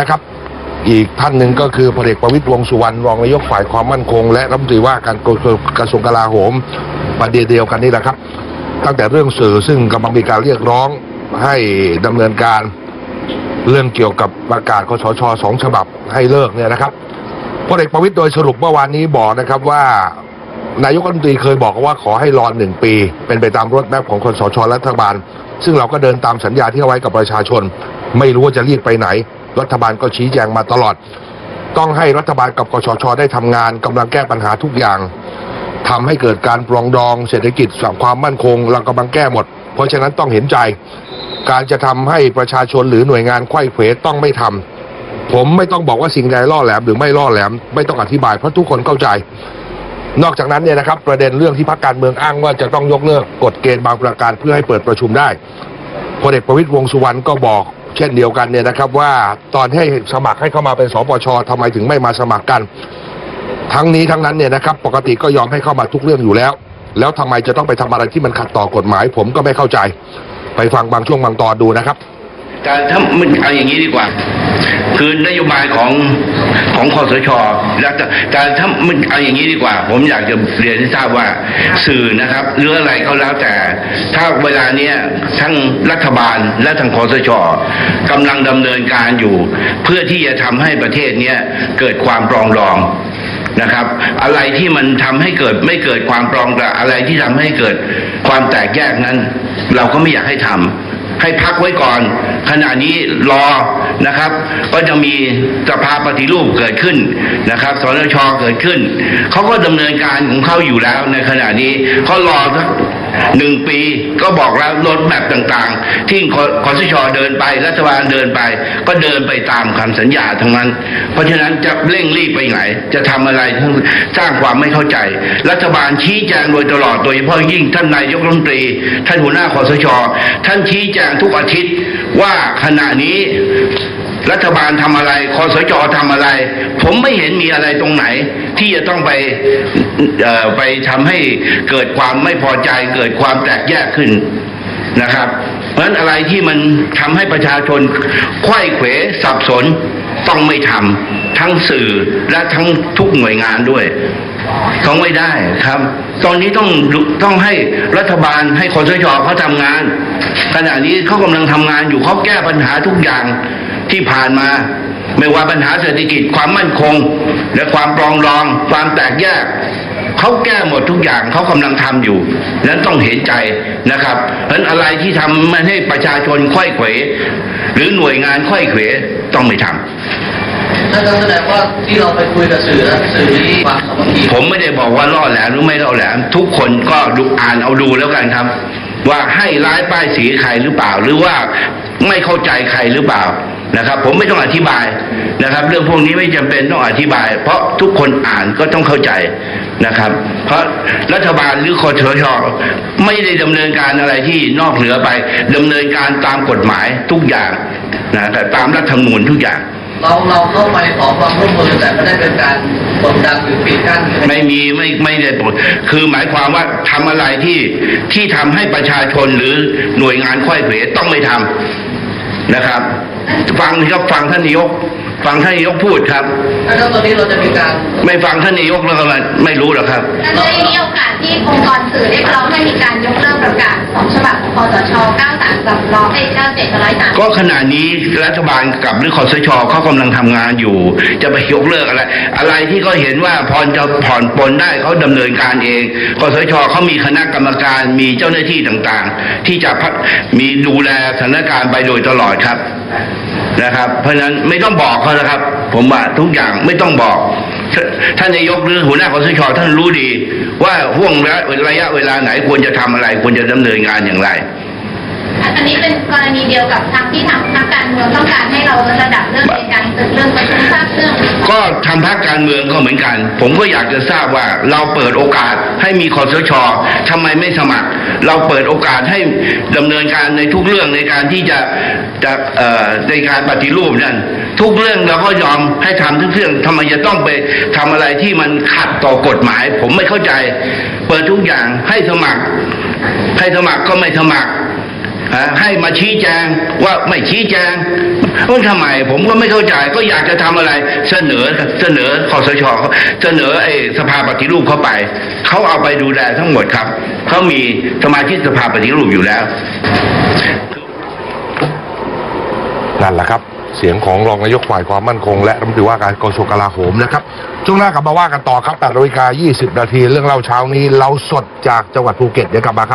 นะครับ อีกท่านหนึ่งก็คือพลเอกประวิตรวงสุวรรณรองนายกฝ่ายความมั่นคง และรัฐมนตรีว่าการกระทรวงกลาโหมประเด็นเดียวกันนี่แหละครับ ตั้งแต่เรื่องสื่อซึ่งกำลังมีการเรียกร้องให้ดำเนินการเรื่องเกี่ยวกับประกาศคสชสองฉบับให้เลิกเนี่ยนะครับพลเอกประวิตรโดยสรุปเมื่อวานนี้บอกนะครับว่านายกรัฐมนตรีเคยบอกว่าขอให้รอหนึ่งปี เป็นไปตามรถแมพของคสชรัฐบาล ซึ่งเราก็เดินตามสัญญาที่เอาไว้กับประชาชน ไม่รู้ว่าจะรีบไปไหน รัฐบาลก็ชี้แจงมาตลอด ต้องให้รัฐบาลกับกสชได้ทำงานกำลังแก้ปัญหาทุกอย่างทำให้เกิดการปรองดองเศรษฐกิจสความมั่นคงเรากำลังแก้หมด เพราะฉะนั้นต้องเห็นใจ การจะทำให้ประชาชนหรือหน่วยงานไข้เขวต้องไม่ทำผมไม่ต้องบอกว่าสิ่งใดล่อแหลมหรือไม่ล่อแหลม ไม่ต้องอธิบายเพราะทุกคนเข้าใจนอกจากนั้นเนี่ยนะครับประเด็นเรื่องที่พรรคการเมืองอ้างว่าจะต้องยกเลิกกฎเกณฑ์บางประการเพื่อให้เปิดประชุมได้พลเอกประวิตรวงษ์สุวรรณก็บอก เช่นเดียวกันเนี่ยนะครับว่าตอนให้สมัครให้เข้ามาเป็นสปชทำไมถึงไม่มาสมัครกัน ทั้งนี้ทั้งนั้นเนี่ยนะครับปกติก็ยอมให้เข้ามาทุกเรื่องอยู่แล้ว แล้วทำไมจะต้องไปทำอะไรที่มันขัดต่อกฎหมาย ผมก็ไม่เข้าใจ ไปฟังบางช่วงบางตอนดูนะครับ การถ้ามันเอาอย่างนี้ดีกว่า คือนโยบายของของคอสชแล้วจะการถ้ามันเอาอย่างนี้ดีกว่า ผมอยากจะเรียนให้ทราบว่าสื่อนะครับหรืออะไรก็แล้วแต่ ถ้าเวลาเนี้ยทั้งรัฐบาลและทางคอสชกำลังดำเนินการอยู่ เพื่อที่จะทำให้ประเทศเนี้ยเกิดความปรองดองนะครับ อะไรที่มันทำให้เกิดไม่เกิดความปรองดองอะไรที่ทำให้เกิดความแตกแยกนั้น เราก็ไม่อยากให้ทำ ให้พักไว้ก่อน ขณะนี้รอนะครับ ก็จะมีสภาปฏิรูปเกิดขึ้นนะครับสนชเกิดขึ้นเขาก็ดำเนินการของเขาอยู่แล้วในขณะนี้เขารอสัก หนึ่งปีก็บอกแล้วรถแบบต่างๆ ที่คอสชเดินไปรัฐบาลเดินไป ก็เดินไปตามคำสัญญาทั้งนั้น เพราะฉะนั้นจะเร่งรีบไปไหน จะทำอะไรสร้างความไม่เข้าใจ รัฐบาลชี้แจงโดยตลอดโดยเฉพาะยิ่งท่านนายกรัฐมนตรี ท่านหัวหน้าคอสชท่านชี้แจงทุกอาทิตย์ว่าขณะนี้รัฐบาลทำอะไรคอสชทำอะไร ผมไม่เห็นมีอะไรตรงไหน ที่จะต้องไปไปทำให้เกิดความไม่พอใจ เกิดความแตกแยกขึ้นนะครับ เพราะฉะนั้นอะไรที่มันทำให้ประชาชนไข้เขวสับสนต้องไม่ทำทั้งสื่อและทั้งทุกหน่วยงานด้วยต้องไม่ได้ครับ ตอนนี้ต้องต้องให้รัฐบาลให้คอสชเขาทำงาน ขณะนี้เขากำลังทำงานอยู่เขาแก้ปัญหาทุกอย่างที่ผ่านมา ไม่ว่าปัญหาเศรษฐกิจความมั่นคง และความปรองดอง ความแตกแยกเขาแก้หมดทุกอย่างเขากำลังทำอยู่นั้นต้องเห็นใจนะครับเพราะฉะนั้นอะไรที่ทำมันให้ประชาชนไขว้เขวหรือหน่วยงานไขว้เขวต้องไม่ทำนั่นก็แสดงว่าที่เราไปคุยกับสื่อแล้วสื่อนี้ความสามัคคีผมไม่ได้บอกว่าล่อแหลมหรือไม่ล่อแหลม ทุกคนก็ดูอ่านเอาดูแล้วกันครับ ว่าให้ร้ายป้ายสีใครหรือเปล่า หรือว่าไม่เข้าใจใครหรือเปล่า นะครับ ผมไม่ต้องอธิบายนะครับ เรื่องพวกนี้ไม่จำเป็นต้องอธิบาย เพราะทุกคนอ่านก็ต้องเข้าใจนะครับ เพราะรัฐบาลหรือคอสชไม่ได้ดำเนินการอะไรที่นอกเหนือไปดำเนินการตามกฎหมายทุกอย่างนะแต่ตามรัฐธรรมนูญทุกอย่างเราเราเข้าไปขอความร่วมมือแต่ไม่ได้เป็นการกดดันหรือปิดกั้นไม่มีไม่ไม่ได้ปลดคือหมายความว่าทำอะไรที่ที่ทำให้ประชาชนหรือหน่วยงานค่อยเขวต้องไม่ทำ นะครับ ฟังครับฟังท่านนายก ฟังท่านนายกพูดครับแล้วตอนนี้เราจะมีการไม่ฟังท่านนายกแล้วก็ไม่รู้หรอกครับท่านได้มีโอกาสที่องค์กรสื่อเรียกร้องให้มีการยกเลิกประกาศของฉบับของคอสช 93กับร้อย97ร้อยสาม ก็ขณะนี้รัฐบาลกับหรือคอสชเขากำลังทำงานอยู่ จะไปยกเลิกอะไร อะไรที่เขาเห็นว่าพอจะผ่อนปลนได้เขาดำเนินการเองคอสชเขามีคณะกรรมการมีเจ้าหน้าที่ต่างๆ ที่จะมีดูแลสถานการณ์ไปโดยตลอดครับนะครับ เพราะฉะนั้นไม่ต้องบอกเขานะครับ ผมว่าทุกอย่างไม่ต้องบอกท่านนายกหรือหัวหน้าคอสชท่านรู้ดี ว่าห่วงระยะเวลาไหนควรจะทำอะไร ควรจะดำเนินงานอย่างไร อันนี้เป็นกรณีเดียวกับทางที่ทางทางการเมืองต้องการให้เราระดับเรื่องในการตึกเรื่องประชุมทราบเรื่องก็ทำพรรคการเมืองก็เหมือนกัน ผมก็อยากจะทราบว่าเราเปิดโอกาสให้มีคอสชทำไมไม่สมัคร เราเปิดโอกาสให้ดำเนินการในทุกเรื่องในการที่จะจะเอ่อในการปฏิรูปนั่นทุกเรื่องเราก็ยอมให้ทำทุกเรื่องทำไมจะต้องไปทำอะไรที่มันขัดต่อกฎหมาย ผมไม่เข้าใจ เปิดทุกอย่างให้สมัคร ให้สมัครก็ไม่สมัคร ให้มาชี้แจงว่าไม่ชี้แจงว่าทำไมผมก็ไม่เข้าใจ ก็อยากจะทำอะไร เสนอเสนอคอสชเขาเสนอไอ้สภาปฏิรูปเข้าไปเขาเอาไปดูแลทั้งหมดครับเขามีสมาชิกสภาปฏิรูปอยู่แล้วนั่นแหละครับ เสียงของรองนายกฝ่ายความมั่นคง และรัฐมนตรีว่าการกระทรวงกลาโหมนะครับช่วงหน้ากลับมาว่ากันต่อครับ8นาฬิกา20 นาทีเรื่องเล่าเช้านี้เราสดจากจังหวัดภูเก็ตเดี๋ยวกลับมาครับ